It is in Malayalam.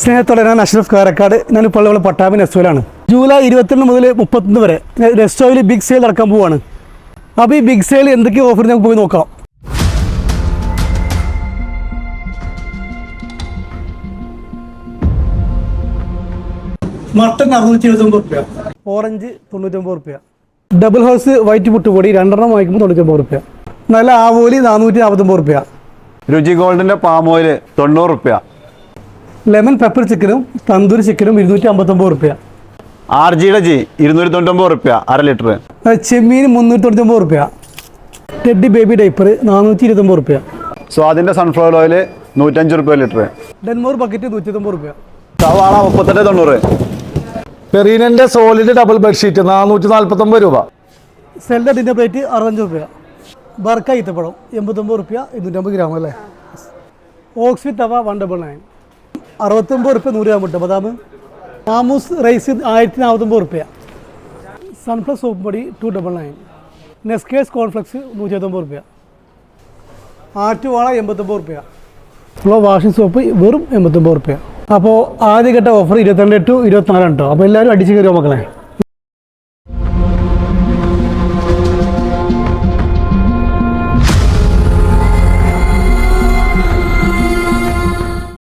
സ്നേഹത്തോടെ ഞാൻ അഷ്റഫ് കാരക്കാട് ഞാൻ ഇപ്പോൾ ഉള്ള പട്ടാമ്പി നെസ്റ്റോയിലാണ് ജൂലൈ ഇരുപത്തിരണ്ട് മുതൽ മുപ്പത്തൊന്ന് വരെ നെസ്റ്റോയിൽ ബിഗ് സെയിൽ നടക്കാൻ പോവാണ്. അപ്പോൾ ഈ ബിഗ് സെയിൽ എന്തൊക്കെ ഓഫർ നമുക്ക് പോയി നോക്കാം. മട്ടൺ അറുന്നൂറ്റി എഴുപത്തൊമ്പത് റുപ്യ. ഓറഞ്ച് തൊണ്ണൂറ്റൊമ്പത് റുപ്യ. ഡബിൾ ഹൗസ് വൈറ്റ് പുട്ടുപൊടി രണ്ടെണ്ണം വാങ്ങിക്കുമ്പോൾ തൊണ്ണൂറ്റൊമ്പത് റുപ്യ. നല്ല ആവോലി നാനൂറ്റി നാൽപ്പത്തൊമ്പത് റുപ്യ. രുചി ഗോൾഡിന്റെ പാം ഓയിൽ തൊണ്ണൂറ് റുപ്യ. ലെമൺ പെപ്പർ ചിക്കനും തന്തൂരി ചിക്കനും ഇരുന്നൂറ്റി അമ്പത്തൊമ്പത് റുപ്യ. ആർ ജിയുടെ ജി ഇരുന്നൂറ്റി തൊണ്ണൂറ്റൊമ്പത് റുപ്യ അര ലിറ്റർ ചെമ്മീൻ മുന്നൂറ്റി തൊണ്ണൂറ്റൊമ്പത് റുപ്യ. ടെഡി ബേബി ഡൈപ്പർ നാനൂറ്റി ഇരുപത്തൊമ്പത് റുപ്യ സ്വാദിന്റെ സൺഫ്ലവർ ഓയിൽ നൂറ്റഞ്ച് റുപ്യ ലിറ്റർ ഡെൻമോർ ബക്കറ്റ് നൂറ്റി തൊമ്പത് റുപ്യ. സവാള മുപ്പത്തെട്ട് തൊണ്ണൂറ്. പെറീനന്റെ സോളിഡ് ഡബിൾ ബെഡ്ഷീറ്റ് നാനൂറ്റി നാൽപ്പത്തൊമ്പത് രൂപ. സെൽഡ ഡിന്നർ പ്ലേറ്റ് അറുപത്തഞ്ച് റുപ്യ. ബർക്ക ഈത്തപ്പഴം എൺപത്തൊമ്പത് റുപ്യ ഇരുന്നൂറ്റമ്പത് ഗ്രാം അല്ലേ? Oxide tawa one double nine. അറുപത്തൊമ്പത് റുപ്യ നൂറ് രൂപ കിട്ടും. ബദാം മാമൂസ് റൈസ് ആയിരത്തി നാൽപ്പത്തൊമ്പത് റുപ്യ സൺഫ്ലവർ സോപ്പ് പൊടി ടു ഡബിൾ നയൻ നെസ്കേസ് കോൺഫ്ലെക്സ് നൂറ്റി എഴുപത്തൊമ്പത് റുപ്യ ആറ്റുവാള എൺപത്തൊമ്പത് റുപ്യ ഫ്ലോ വാഷിംഗ് സോപ്പ് വെറും എൺപത്തൊമ്പത് റുപ്യ അപ്പോൾ ആദ്യഘട്ട ഓഫർ ഇരുപത്തിരണ്ട് ടു ഇരുപത്തിനാലാണ് കേട്ടോ അപ്പോൾ എല്ലാവരും അടിച്ച് കയറിയോ മക്കളെ.